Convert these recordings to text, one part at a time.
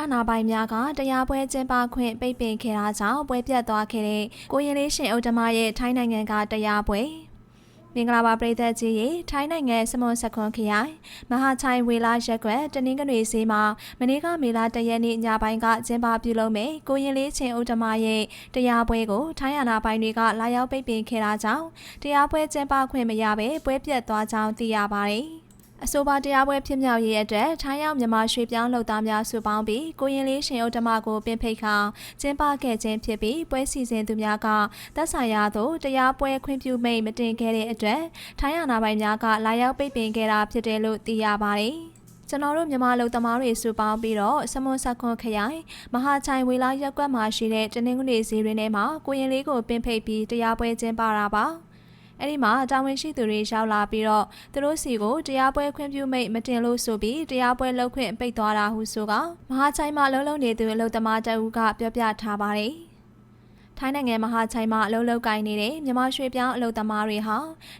အာဏာပိုင်များကတရားပွဲကျင်းပခွင့်ပိတ်ပင်ခဲ့တာကြောင့်ပွဲပြတ်သွားခဲ့တဲ့ကိုရင်လေးရှင်ဥတ္တမရဲ့ထိုင်းနိုင်ငံကတရားပွဲမင်္ဂလာပါပရိသတ်ကြီးရေထိုင်းနိုင်ငံစမွန်စခွန်ခရိုင်မဟာချိုင်ဝေလာရက်ကွက်တနင်္ဂနွေဈေးမှာမနေ့ကမေလတရက်နေ့ညပိုင်းကကျင်းပပြုလုပ်မယ်ကိုရင်လေးချင်းဥတ္တမရဲ့တရားပွဲကိုထိုင်းအာဏာပိုင်တွေကလာရောက်ပိတ်ပင်ခဲ့တာကြောင့်တရားပွဲကျင်းပခွင့်မရဘဲပွဲပြတ်သွားကြောင်းသိရပါတယ် အဆိုပါတရားပွဲဖြစ်မြောက်ရေးအတွက်ထိုင်းရောက်မြန်မာရွှေပြောင်းလုပ်သားများစုပေါင်းပြီးကိုရင်လေးရှင်ဥတ္တမကိုပင်ဖိတ်ခါကျင်းပခဲ့ခြင်းဖြစ်ပြီးပွဲစီစဉ်သူများကသက်ဆိုင်ရာသို့တရားပွဲခွင့်ပြုမိန့်မတင်ခဲ့တဲ့အတွက်ထိုင်းအာဏာပိုင်များကလာရောက်ပိတ်ပင်ခဲ့တာဖြစ်တယ်လို့သိရပါတယ်။ကျွန်တော်တို့မြန်မာလူသမားတွေစုပေါင်းပြီးတော့စမွန်ဆက်ခွန်ခရိုင်မဟာချိုင်ဝေလာရက်ကွက်မှာရှိတဲ့တနင်္ဂနွေဈေးရင်းထဲမှာကိုရင်လေးကိုပင်ဖိတ်ပြီးတရားပွဲကျင်းပတာပါ။ အဲ့ဒီမှာတာဝန်ရှိသူတွေရောက်လာပြီးတော့သူတို့စီကိုတရားပွဲခွင့်ပြုမိတ်မတင်လို့ဆိုပြီးတရားပွဲလုပ်ခွင့်ပိတ်သွားတာဟုဆိုကမဟာချိုင်မှာလုံးလုံးနေသူအလုသမားတအူးကပြောပြထားပါတယ်။ထိုင်းနိုင်ငံမဟာချိုင်မှာအလုံးလုံးကိုင်းနေတဲ့မြမရွှေပြောင်းအလုသမားတွေဟာ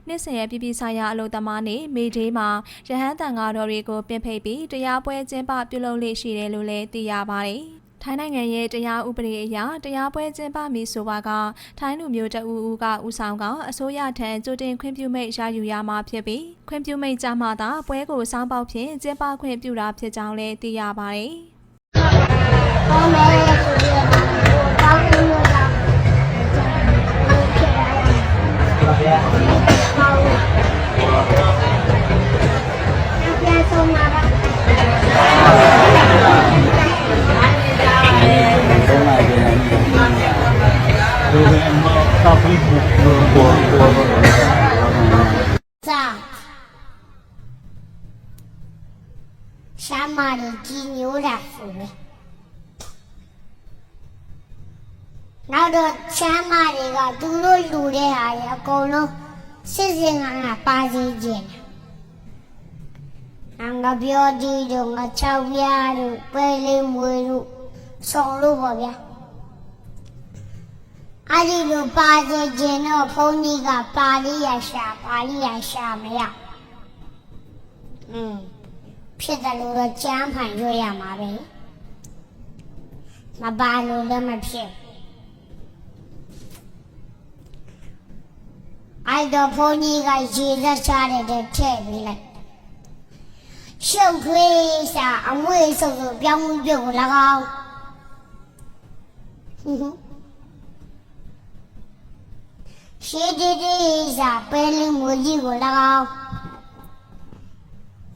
နှစ်စဉ်ရဲ့ပြည်ပြည်ဆိုင်ရာအလုသမားနေမေဒေးမှာရဟန်းတန်ဃာတော်တွေကိုပင်ဖိတ်ပြီးတရားပွဲကျင်းပပြုလုပ်လေ့ရှိတယ်လို့လည်းသိရပါတယ်။ ထိုင်းနိုင်ငံရဲ့တရားဥပဒေအရတရားပွဲကျင်းပမည်ဆိုပါကထိုင်းလူမျိုးတအူးဦးကဦးဆောင်ကအစိုးရထံကြိုတင်ခွင့်ပြုမိတ်ရယူရမှာဖြစ်ပြီးခွင့်ပြုမိတ်ကြမှာသာပွဲကိုစောင်းပေါက်ဖြင့်ကျင်းပခွင့်ပြုတာဖြစ်ကြောင်းလည်းသိရပါတယ်ကော မျိုးတော့ဖိတ်ဖို့ပေါ်ပေါ်ပေါ်။စာရှာမရီကြီးညိုးတာဆိုပဲ။နောက်တော့ရှာမတွေကသူတို့လူတဲ့ဟာတွေ အကုန်လုံးစစ်စင်ကငါပါစီခြင်းတယ်။ငါပြောဒီတော့ငါချောက်ပြားတို့ပဲလေးမွေတို့ဆောင်လို့ပေါ့ဗျာ။အဲ့ဒီလိုပါစီခြင်းတော့ဘုန်းကြီးကပါဠိရရှာပါဠိရရှာမရ။อืมဖြစ်တယ်လို့တော့ကြမ်းဖန်ရွရမှာပဲ။မပါလို့လည်းမဖြစ်ဘူးအဲ့တော့ဘုန်းကြီးကရေသက်ချတဲ့တဲ့ထည့်ပေးလိုက်ရှုပ်ထွေးစာအမွေဆုပ်ဆုပ်ပြောင်းမှုပြုတ်ကို၎င်းဟွန်းဟွန်း ရှေးတီတီစာပဲလင်းမူကြီးကို၎င်း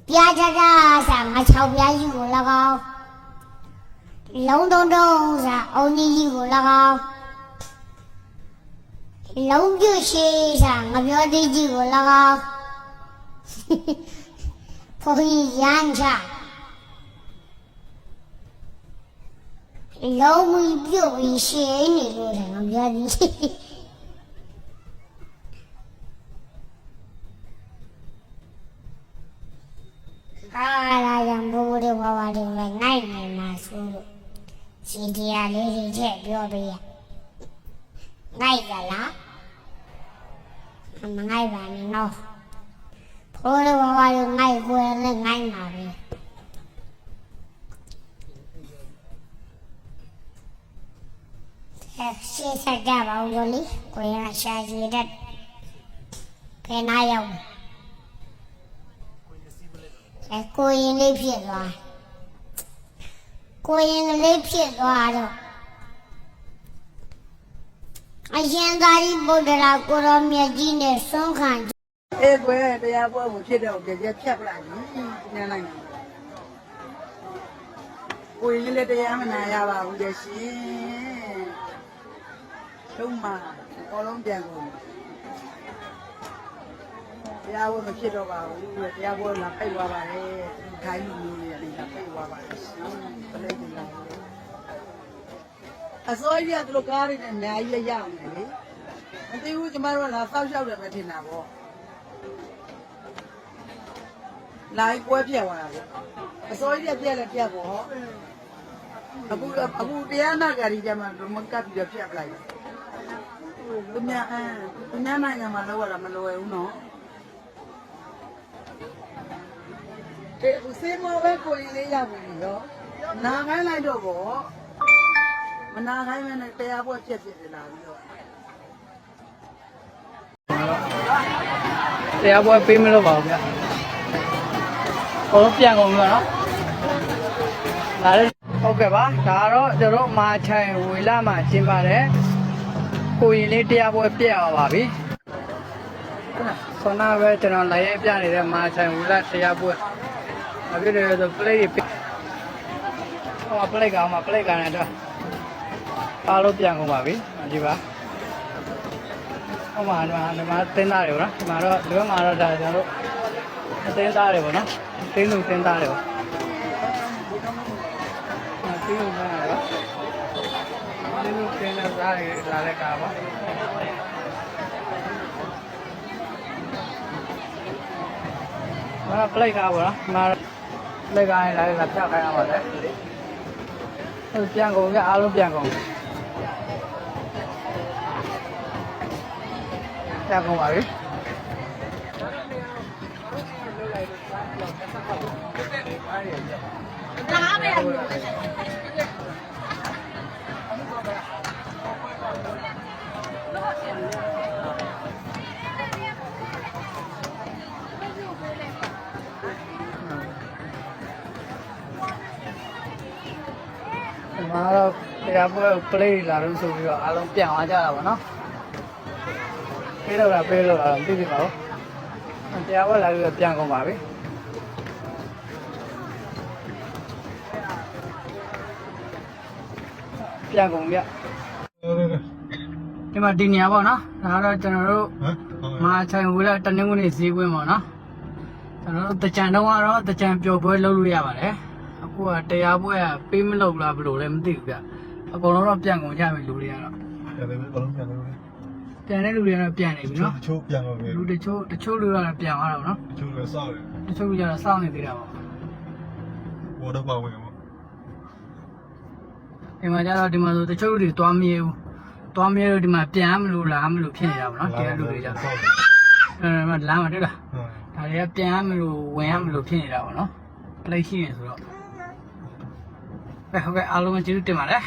ပြားကြကြစာငါချောက်ပြားကြီးကို၎င်းလုံးတုံးတုံးစာအုံကြီးကြီးကို၎င်းလုံးပြရှိစာငပြောသေးကြီးကို၎င်းဖိုးကြီးရမ်းချလုံးမီပြုတ်ပြီးရှင်းနေလို့တယ်ငပြောသေး ကြီးအာလာရံဘိုးတွေဘဝတွေလည်းနိုင်နေမှာဆိုလို့ရှင်တရားလေးတွေချက်ပြောပေးရနိုင်ကြလားမငိုက်ပါနဲ့နော်ဖိုးလေးဘဝရငိုက်ကိုယ်လည်းငိုက်မှာပဲအဲရှေ့ဆက်ကြပါဦးလို့လေကိုရရှာကြည့်တဲ့ခဲနာရောက် အဲကိုရင်လေးဖြစ်သွားကိုရင်လေးဖြစ်သွားတော့အရှင်သာရိပုတ္တရာကိုရောမြတ်ကြီးနဲ့ဆုံးခံအေးကွယ်တရားပွဲကိုဖြစ်တော့ကြကြဖြတ်ပလိုက်ပြီညနိုင်ကိုရင်လေးလည်းတရားမနာရပါဘူးလေရှင်လုံးမအကုန်လုံးပြန်ကုန် တရားပွဲမဖြစ်တော့ပါဘူးတရားပွဲလာပိတ်သွားပါလေခိုင်းလူမျိုးတွေလည်းပိတ်သွားပါလေရှင်ပလိတ်တင်လာအစိုးရကတို့ကားတွေနဲ့အများကြီးရောက်နေလေမသိဘူးကျမတို့ကလာစောက်ရှောက်တယ်ပဲထင်တာပေါ့လိုက်ပွဲပြက်သွားတာပေါ့အစိုးရပြက်လည်းပြက်ပေါ့ဟောအခုအခုတရားနာကြရီကြမှာမကပ်ပြီးတော့ပြက်ပလိုက်သူများအဲသူများနိုင်ငံမှာလောက်ရတာမလွယ်ဘူးနော် ကဲဦးစေးမောပဲကိုရင်လေးရပြီရောနာခိုင်းလိုက်တော့ပေါ့မနာခိုင်းမနဲ့တရားပွဲပြက်ပြက်လာပြီးတော့တရားပွဲပေးမလို့ပါဘူးဗျ။ဟိုပြန်ကုန်ပြီနော်။ဒါလည်းဟုတ်ကဲ့ပါ။ဒါကတော့ကျွန်တော်တို့မာချိုင်ဝေလာမှာကျင်းပါတယ်။ကိုရင်လေးတရားပွဲပြက်အောင်ပါပြီ။ခုနကပဲကျွန်တော်လိုက်ရိုက်ပြနေတဲ့မာချိုင်ဝေလာတရားပွဲ။ အခုလည်းဆို play တွေဟော play ကောင်မှာ play ကန်နဲ့တော့အားလုံးပြန်ကုန်ပါပြီ။ဒီပါ။ဟိုမှာဒီမှာဒီမှာတင်းသားတွေပေါ့နော်ဒီမှာတော့ဒီဘက်မှာတော့ဒါကျွန်တော်တို့တင်းသားတွေပေါ့နော်တင်းလူတင်းသားတွေပေါ့အဲတင်းလူတင်းသားတွေပေါ့တင်းလူတင်းသားတွေလာတဲ့ကာပါမာပလိုက်ကားပေါ့နော်မာပ လိုက်ကားရင်လာလာဖြတ်ခိုင်းရပါလေဟိုပြန်ကုန်ကြအားလုံးပြန်ကုန်ပြန်ကုန်ပါပြီဒီ မှာတော့တရားပွဲ play လာလို့ဆိုပြီးတော့အားလုံးပြန်သွားကြတာပေါ့နော်ပေးတော့တာပေးတော့တာမသိပြီပါဘူးတရားဝက်လာပြီးတော့ပြန်ကုန်ပါပြီပြန်ကုန်ပြဒီမှာဒီနေရာပေါ့နော်ဒါကတော့ကျွန်တော်တို့မဟာချိုင်ဝေးလာတနင်္ဂနွေဈေးကွင်းပေါ့နော်ကျွန်တော်တို့တကြံတော့ကတော့တကြံပျော်ပွဲလုပ်လို့ရပါတယ် အခုကတရားပွဲကပေးမလုပ်လားဘယ်လိုလဲမသိဘူးဗျအကုန်လုံးတော့ပြန်ကုန်ကြပြီလူတွေကတော့ပြန်တယ်ဘယ်လိုပြန်လဲပြန်တဲ့လူတွေကတော့ပြန်နေပြီနော်ချိုးပြန်တော့ပဲလူတချို့တချို့လူကတော့ပြန်သွားတော့နော်ချိုးလည်းစောက်တယ်တချို့လူကတော့စောင့်နေသေးတာပေါ့ဘောတော့ပါဝင်ပေါ့ဒီမှာကျတော့ဒီမှာဆိုတချို့လူတွေသွားမရဘူးသွားမရတော့ဒီမှာပြန်မလို့လားမလို့ဖြစ်နေတာပေါ့နော်တရားလူတွေကြတော့အဲမှာလမ်းမှာတွေ့လားဟုတ်ဒါတွေကပြန်မလို့ဝင်ရမလို့ဖြစ်နေတာပေါ့နော်ပလိတ်ရှိနေဆိုတော့ အဲဟုတ်ကဲ့အားလုံးကျေးဇူးတင်ပါတယ်